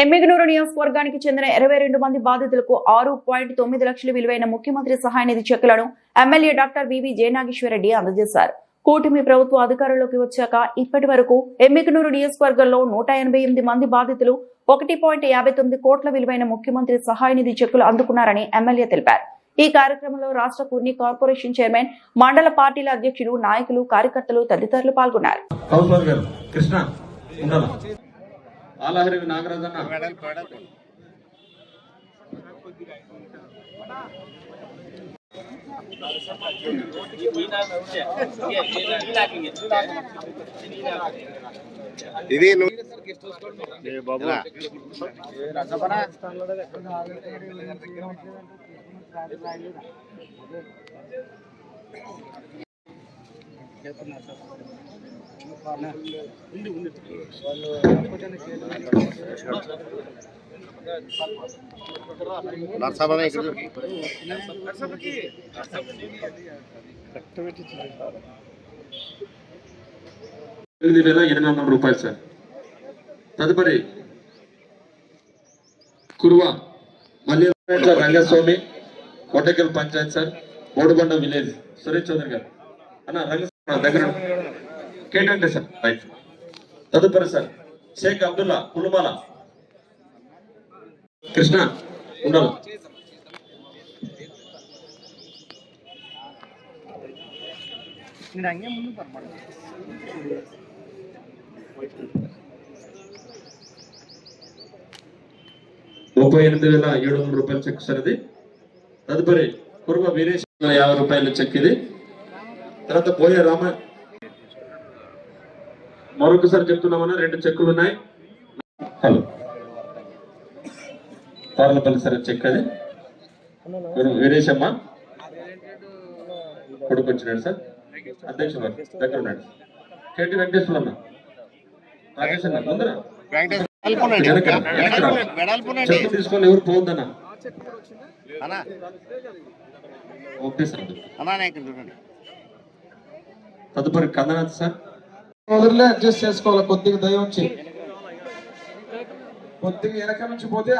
ఎమ్మిగనూరు నియోజకవర్గానికి చెందిన ఇరవై రెండు మంది బాధితులకు ఆరు పాయింట్ తొమ్మిది లక్షల విలువైన ముఖ్యమంత్రి సహాయ నిధి చెక్కులను ఎమ్మెల్యే డాక్టర్ వివి జయనాగేశ్వరరెడ్డి అందజేశారు. కూటమి ప్రభుత్వ అధికారంలోకి వచ్చాక ఇప్పటి వరకు ఎమ్మిగనూరు నియోజకవర్గంలో నూట ఎనభై ఎనిమిది మంది బాధితులు ఒకటి పాయింట్ యాభై తొమ్మిది కోట్ల విలువైన ముఖ్యమంత్రి సహాయ నిధి చెక్కులు అందుకున్నారని ఎమ్మెల్యే తెలిపారు. ఈ కార్యక్రమంలో రాష్ట్ర కూర్ని కార్పొరేషన్ చైర్మన్ మండల పార్టీల అధ్యక్షులు నాయకులు కార్యకర్తలు తదితరులు పాల్గొన్నారు. కౌన్సిలర్ గారు కృష్ణ ఉండాలి ఆలహరి నాగరాజన్న ఇది నువ్వు ఇక్కడ ఎనిమిది వేల ఎనిమిది వందల రూపాయలు సార్. తదుపరి కురువ మళ్ళీ రంగస్వామి కొట్టకల్ పంచాయత్ సార్ బోడుబండ విలేజ్. సురేష్ చౌదరి గారు. అన్న రంగస్వామి దగ్గర కేటండి సార్ రైట్ తదుపరి సార్ షేక్ అబ్దుల్లా కులుమాల కృష్ణ ఉండాల ముప్పై ఎనిమిది వేల ఏడు వందల రూపాయల చెక్ సార్ ఇది తదుపరి కురువ వీరేష్ యాభై రూపాయల చెక్ ఇది తర్వాత పోయే రామ మరొకసారి చెప్తున్నామన్నా రెండు చెక్కులు ఉన్నాయి హలో తార్లపల్లి సార్ చెక్ అది. వీరేశమ్మ? కొడుకు వచ్చినాడు సార్. అధ్యక్షుడు గారు దగ్గర ఉన్నాడు. కేటీ వెంకటేశ్వర అన్న రాకేష్ అన్న ముందర తీసుకొని ఎవరు పోవద్దన్న? Okay sir. తదుపరి కందనాథ్ సార్. సోదరులే అడ్జస్ట్ చేసుకోవాలి కొద్దిగా దయ ఉంచి కొద్దిగా వెనక నుంచి పోతే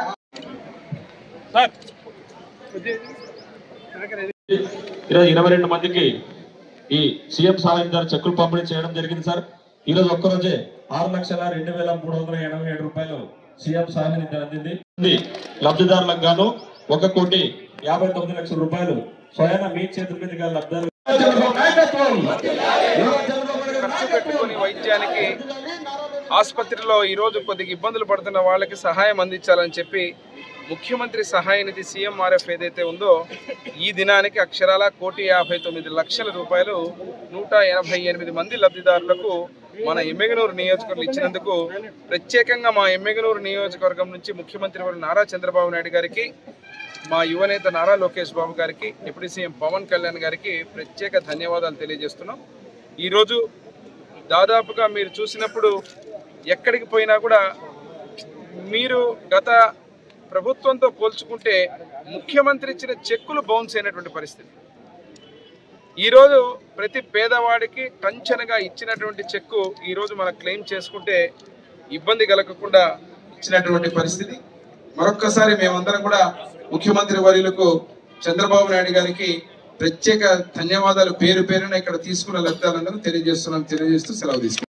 ఈరోజు ఇరవై రెండు మందికి ఈ సీఎం సహాయం ద్వారా చెక్కులు పంపిణీ చేయడం జరిగింది సార్. ఈ రోజు ఒక్కరోజే ఆరు లక్షల రెండు వేల మూడు వందల ఎనభై ఏడు రూపాయలు సీఎం సహాయం అందింది. లబ్ధిదారులకు గాను ఒక కోటి యాభై తొమ్మిది లక్షల రూపాయలు స్వయాన మీ చేతుల మీదుగా లబ్ధిదారులు ఖర్చు పెట్టుకుని వైద్యానికి ఆసుపత్రిలో ఈరోజు కొద్దిగా ఇబ్బందులు పడుతున్న వాళ్ళకి సహాయం అందించాలని చెప్పి ముఖ్యమంత్రి సహాయ నిధి సీఎంఆర్ఎఫ్ ఏదైతే ఉందో ఈ దినానికి అక్షరాల కోటి యాభై తొమ్మిది లక్షల రూపాయలు నూట ఎనభై ఎనిమిది మంది లబ్ధిదారులకు మన ఎమ్మెగనూరు నియోజకవర్గం ఇచ్చినందుకు ప్రత్యేకంగా మా ఎమ్మెగనూరు నియోజకవర్గం నుంచి ముఖ్యమంత్రి వారు నారా చంద్రబాబు నాయుడు గారికి మా యువనేత నారా లోకేష్ బాబు గారికి డిప్యూటీ సీఎం పవన్ కళ్యాణ్ గారికి ప్రత్యేక ధన్యవాదాలు తెలియజేస్తున్నాం. ఈరోజు దాదాపుగా మీరు చూసినప్పుడు ఎక్కడికి పోయినా కూడా మీరు గత ప్రభుత్వంతో పోల్చుకుంటే ముఖ్యమంత్రి ఇచ్చిన చెక్కులు బౌన్స్ అయినటువంటి పరిస్థితి. ఈరోజు ప్రతి పేదవాడికి కంచెనగా ఇచ్చినటువంటి చెక్కు ఈరోజు మనం క్లెయిమ్ చేసుకుంటే ఇబ్బంది కలగకుండా ఇచ్చినటువంటి పరిస్థితి. మరొక్కసారి మేమందరం కూడా ముఖ్యమంత్రి వర్యులకు చంద్రబాబు నాయుడు గారికి ప్రత్యేక ధన్యవాదాలు పేరు పేరున ఇక్కడ తీసుకున్న లబ్ధాలందరూ తెలియజేస్తున్నాం తెలియజేస్తూ సెలవు తీసుకున్నాం